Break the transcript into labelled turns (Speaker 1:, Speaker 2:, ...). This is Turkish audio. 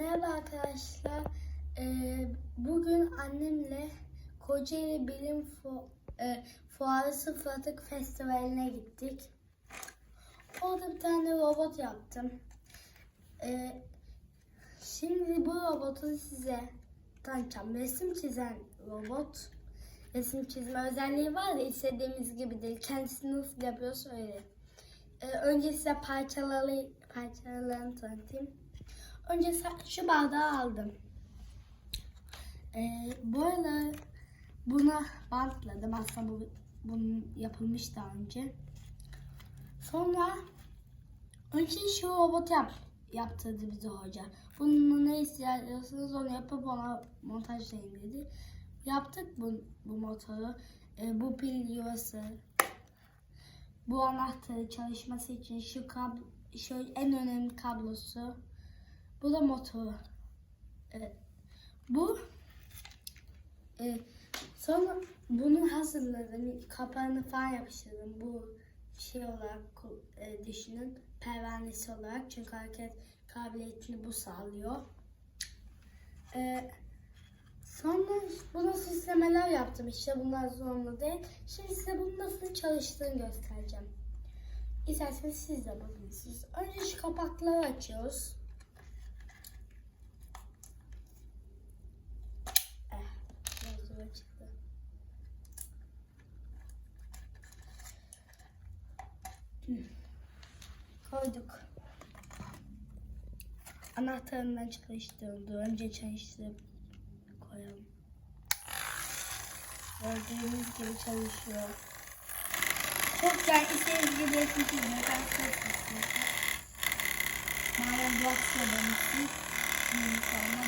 Speaker 1: Merhaba arkadaşlar. Ee, bugün annemle Kocaeli Bilim e, Fuarı Fıratık Festivali'ne gittik. Orada bir tane robot yaptım. Ee, şimdi bu robotu size tanıtacağım. Resim çizen robot. Resim çizme özelliği var ya istediğimiz gibi değil. Kendisi nasıl yapıyorsa öyle. Ee, önce size parçaları, parçalarını tanıtayım. Önce şu bardağı aldım. Ee, bu arada buna bantladım. Aslında bu bunun yapılmış daha önce. Sonra önce şu robot yap, yaptırdı bize hoca. Bunun ne istiyorsanız onu yapıp ona montajlayın dedi. Yaptık bu, bu motoru. Ee, bu pil yuvası. Bu anahtarı çalışması için şu kab şu en önemli kablosu. Bu da motoru. Evet. Bu e, sonra bunu hazırladım. Kapağını falan yapıştırdım. Bu şey olarak e, düşünün. Pervanesi olarak. Çünkü hareket kabiliyetini bu sağlıyor. E, sonra buna süslemeler yaptım. İşte bunlar zorunlu değil. Şimdi size bunun nasıl çalıştığını göstereceğim. İsterseniz siz de bakın. Önce şu kapakları açıyoruz. Çıktı. Hmm. Koyduk. Anahtarından çalıştırıldı. Önce çalıştırıp koyalım. Gördüğünüz gibi çalışıyor. Çok güzel. İstediğiniz gibi çizmeyi ben çok istiyorum. Mavi blok söylemiştim. Sonra geldi.